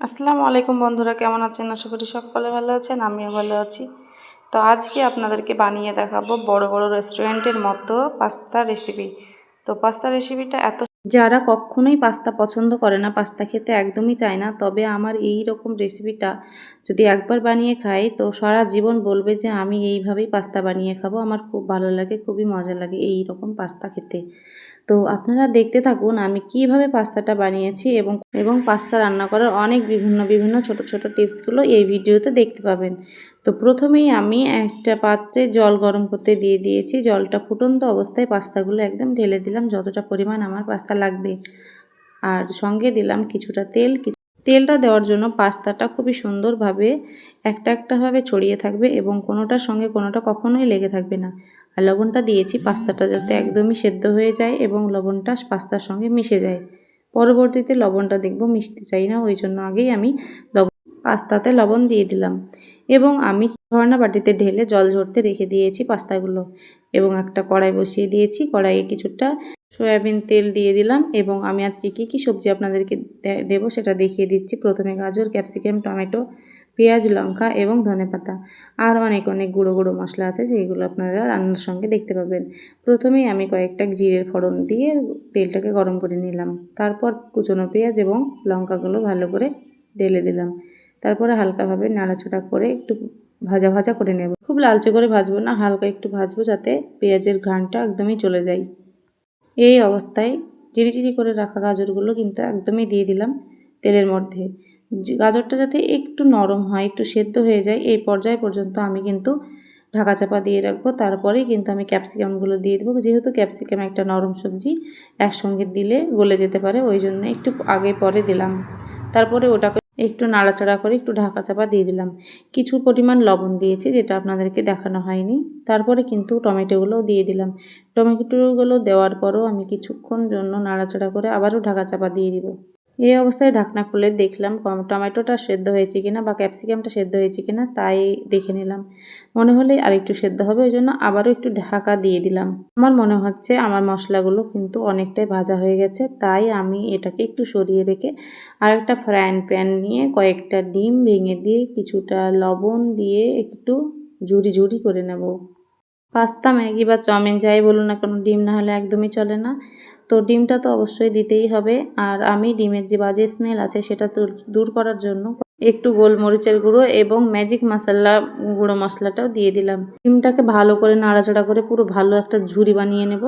আসসালামু আলাইকুম বন্ধুরা, কেমন আছেন? আশা করি সকলে ভালো আছেন, আমিও ভালো আছি। তো আজকে আপনাদেরকে বানিয়ে দেখাবো বড় বড় রেস্টুরেন্টের মতো পাস্তা রেসিপি। তো পাস্তা রেসিপিটা এত যারা কখনোই পাস্তা পছন্দ করে না, পাস্তা খেতে একদমই চায় না, তবে আমার এই রকম রেসিপিটা যদি একবার বানিয়ে খাই, তো সারা জীবন বলবে যে আমি এইভাবেই পাস্তা বানিয়ে খাব। আমার খুব ভালো লাগে, খুবই মজা লাগে এই রকম পাস্তা খেতে। তো আপনারা দেখতে থাকুন আমি কীভাবে পাস্তাটা বানিয়েছি এবং এবং পাস্তা রান্না করার অনেক বিভিন্ন বিভিন্ন ছোট ছোট টিপসগুলো এই ভিডিওতে দেখতে পাবেন। তো প্রথমেই আমি একটা পাত্রে জল গরম করতে দিয়ে দিয়েছি। জলটা ফুটন্ত অবস্থায় পাস্তাগুলো একদম ঢেলে দিলাম, যতটা পরিমাণ আমার পাস্তা লাগবে। আর সঙ্গে দিলাম কিছুটা তেল তেলটা দেওয়ার জন্য পাস্তাটা খুবই সুন্দরভাবে একটা একটাভাবে ছড়িয়ে থাকবে এবং কোনোটার সঙ্গে কোনোটা কখনোই লেগে থাকবে না। আর লবণটা দিয়েছি পাস্তাটা যাতে একদমই সেদ্ধ হয়ে যায় এবং লবণটা পাস্তার সঙ্গে মিশে যায়। পরবর্তীতে লবণটা দেখব মিশতে চাই না, ওই জন্য আগেই আমি লবণ পাস্তাতে লবণ দিয়ে দিলাম এবং আমি ঝর্ণা বাটিতে ঢেলে জল ঝরতে রেখে দিয়েছি পাস্তাগুলো এবং একটা কড়াই বসিয়ে দিয়েছি। কড়াইয়ে কিছুটা সয়াবিন তেল দিয়ে দিলাম এবং আমি আজকে কী কী সবজি আপনাদেরকে দেবো সেটা দেখিয়ে দিচ্ছি। প্রথমে গাজর, ক্যাপসিকাম, টমেটো, পেঁয়াজ, লঙ্কা এবং ধনেপাতা আর অনেক অনেক গুঁড়ো গুঁড়ো মশলা আছে যেগুলো আপনারা রান্নার সঙ্গে দেখতে পাবেন। প্রথমেই আমি কয়েকটা জিরের ফোড়ন দিয়ে তেলটাকে গরম করে নিলাম। তারপর কুচনো পেঁয়াজ এবং লঙ্কাগুলো ভালো করে ঢেলে দিলাম। তারপরে হালকাভাবে নাড়াচাড়া করে একটু ভাজা ভাজা করে নেব। খুব লালচে করে ভাজবো না, হালকা একটু ভাজবো যাতে পেঁয়াজের ঘ্রাণটা একদমই চলে যায়। এই অবস্থায় চিরি করে রাখা গাজরগুলো কিন্তু একদমই দিয়ে দিলাম তেলের মধ্যে। গাজরটা যাতে একটু নরম হয়, একটু সেদ্ধ হয়ে যায়, এই পর্যায় পর্যন্ত আমি কিন্তু ঢাকা চাপা দিয়ে রাখব। তারপরেই কিন্তু আমি ক্যাপসিকামগুলো দিয়ে দেবো। যেহেতু ক্যাপসিকাম একটা নরম সবজি, একসঙ্গে দিলে গলে যেতে পারে, ওই জন্য একটু আগে পরে দিলাম। তারপরে ওটাকে একটু নাড়াচাড়া করে একটু ঢাকা চাপা দিয়ে দিলাম। কিছু পরিমাণ লবণ দিয়েছি, যেটা আপনাদেরকে দেখানো হয়নি। তারপরে কিন্তু টমেটোগুলোও দিয়ে দিলাম। টমেটোগুলো দেওয়ার পরও আমি কিছুক্ষণ জন্য নাড়াচাড়া করে আবারও ঢাকা চাপা দিয়ে দিব। এই অবস্থায় ঢাকনা খুলে দেখলাম টমেটোটা সেদ্ধ হয়েছে কিনা বা ক্যাপসিকামটা সেদ্ধ হয়েছে কিনা তাই দেখে নিলাম। মনে হলে আরেকটু সেদ্ধ হবে, ওই জন্য আবারও একটু ঢাকা দিয়ে দিলাম। আমার মনে হচ্ছে আমার মশলাগুলো কিন্তু অনেকটাই ভাজা হয়ে গেছে, তাই আমি এটাকে একটু সরিয়ে রেখে আরেকটা ফ্রাইং প্যান নিয়ে কয়েকটা ডিম ভেঙে দিয়ে কিছুটা লবণ দিয়ে একটু ঝুড়ি ঝুড়ি করে নেব। পাস্তা, ম্যাগি বা চাউমিন যাই বলুন না কোনো, ডিম না হলে একদমই চলে না। তো ডিমটা তো অবশ্যই দিতেই হবে। আর আমি ডিমের যে বাজে স্মেল আছে সেটা দূর করার জন্য একটু গোলমরিচের গুঁড়ো এবং ম্যাজিক মশলা গুঁড়ো মশলাটাও দিয়ে দিলাম। ডিমটাকে ভালো করে নাড়াচাড়া করে পুরো ভালো একটা ঝুড়ি বানিয়ে নেব।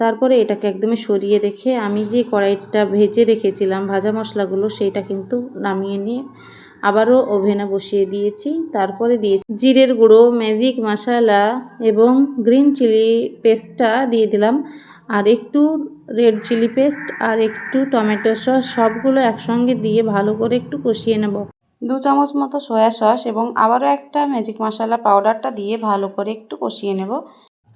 তারপরে এটাকে একদমই সরিয়ে রেখে আমি যে কড়াইটা ভেজে রেখেছিলাম ভাজা মশলাগুলো সেইটা কিন্তু নামিয়ে নিয়ে আবারও ওভেনে বসিয়ে দিয়েছি। তারপরে দিয়ে জিরের গুঁড়ো, ম্যাজিক মশলা এবং গ্রিন চিলি পেস্টটা দিয়ে দিলাম। আর একটু রেড চিলি পেস্ট আর একটু টমেটো সস সবগুলো একসঙ্গে দিয়ে ভালো করে একটু কষিয়ে নেব। দু চামচ মতো সয়া সস এবং আবারও একটা ম্যাজিক মশালা পাউডারটা দিয়ে ভালো করে একটু কষিয়ে নেব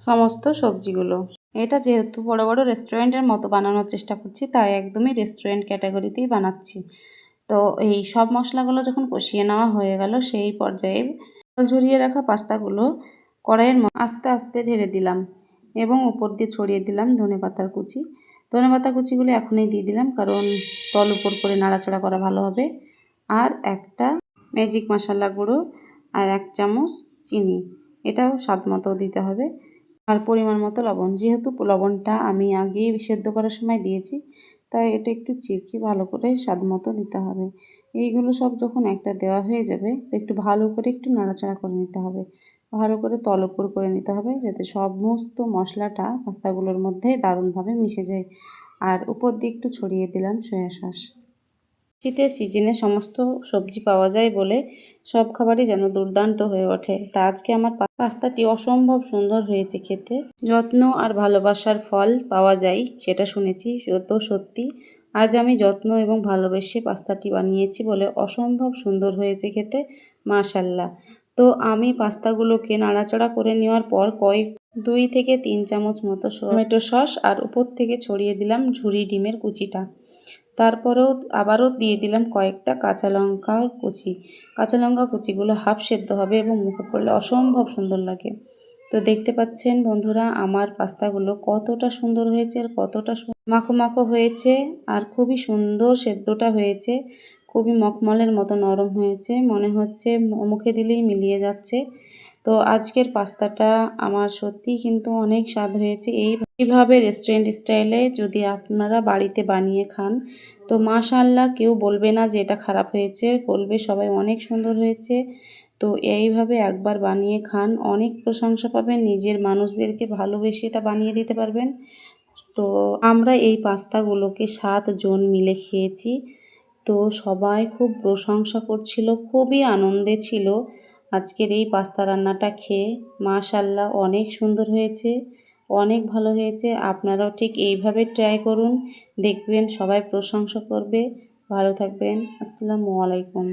সমস্ত সবজিগুলো। এটা যেহেতু বড় বড় রেস্টুরেন্টের মতো বানানোর চেষ্টা করছি, তাই একদমই রেস্টুরেন্ট ক্যাটাগরিতেই বানাচ্ছি। তো এই সব মশলাগুলো যখন কষিয়ে নেওয়া হয়ে গেল, সেই পর্যায়ে জল ঝরিয়ে রাখা পাস্তাগুলো কড়াইয়ের আস্তে আস্তে ঢেলে দিলাম এবং উপর দিয়ে ছড়িয়ে দিলাম ধনে পাতার কুচি। ধনে পাতা কুচিগুলো এখনই দিয়ে দিলাম, কারণ তল উপর করে নাড়াচাড়া করা ভালো হবে। আর একটা ম্যাজিক মশলা গুঁড়ো আর এক চামচ চিনি, এটাও স্বাদ মতো দিতে হবে। আর পরিমাণ মতো লবণ, যেহেতু লবণটা আমি আগেই সেদ্ধ করার সময় দিয়েছি তাই এটা একটু চেকে ভালো করে স্বাদ মতো দিতে হবে। এইগুলো সব যখন একটা দেওয়া হয়ে যাবে, একটু ভালো করে একটু নাড়াচাড়া করে নিতে হবে। ভালো করে তলপুর করে নিতে হবে যাতে সমস্ত মশলাটা পাস্তাগুলোর মধ্যে দারুণভাবে মিশে যায়। আর উপর দিয়ে একটু ছড়িয়ে দিলাম সয়া সস। শীতের সিজনে সমস্ত সবজি পাওয়া যায় বলে সব খাবারই যেন দুর্দান্ত হয়ে ওঠে। তা আজকে আমার পাস্তাটি অসম্ভব সুন্দর হয়েছে খেতে। যত্ন আর ভালোবাসার ফল পাওয়া যায়, সেটা শুনেছি। তো সত্যি। আজ আমি যত্ন এবং ভালোবেসে পাস্তাটি বানিয়েছি বলে অসম্ভব সুন্দর হয়েছে খেতে, মাশাল্লাহ। তো আমি পাস্তাগুলোকে নাড়াচাড়া করে নেওয়ার পর কয়েক দুই থেকে তিন চামচ মতো টমেটো সস আর উপর থেকে ছড়িয়ে দিলাম ঝুরি ডিমের কুচিটা। তারপরেও আবারও দিয়ে দিলাম কয়েকটা কাঁচা লঙ্কার কুচি। কাঁচা লঙ্কা কুচিগুলো হাফ সেদ্ধ হবে এবং মুখে পড়লে অসম্ভব সুন্দর লাগে। তো দেখতে পাচ্ছেন বন্ধুরা, আমার পাস্তাগুলো কতটা সুন্দর হয়েছে আর কতটা মাখো মাখো হয়েছে আর খুবই সুন্দর সেদ্ধটা হয়েছে। খুবই মখমলের মতো নরম হয়েছে, মনে হচ্ছে মুখে দিলেই মিলিয়ে যাচ্ছে। তো আজকের পাস্তাটা আমার সত্যিই কিন্তু অনেক স্বাদ হয়েছে। এই এইভাবে রেস্টুরেন্ট স্টাইলে যদি আপনারা বাড়িতে বানিয়ে খান, তো মাশাল্লাহ কেউ বলবে না যে এটা খারাপ হয়েছে, বলবে সবাই অনেক সুন্দর হয়েছে। তো এইভাবে একবার বানিয়ে খান, অনেক প্রশংসা পাবেন, নিজের মানুষদেরকে ভালোবেসে এটা বানিয়ে দিতে পারবেন। তো আমরা এই পাস্তাগুলোকে সাতজন মিলে খেয়েছি। তো সবাই খুব প্রশংসা করছিল, খুবই আনন্দে ছিল আজকের এই পাস্তা রান্নাটা খেয়ে। মাশাল্লাহ অনেক সুন্দর হয়েছে। অনেক ভালো হয়েছে। আপনারাও ঠিক এইভাবে ট্রাই করুন। দেখবেন সবাই প্রশংসা করবে। ভালো থাকবেন। আসসালামু আলাইকুম।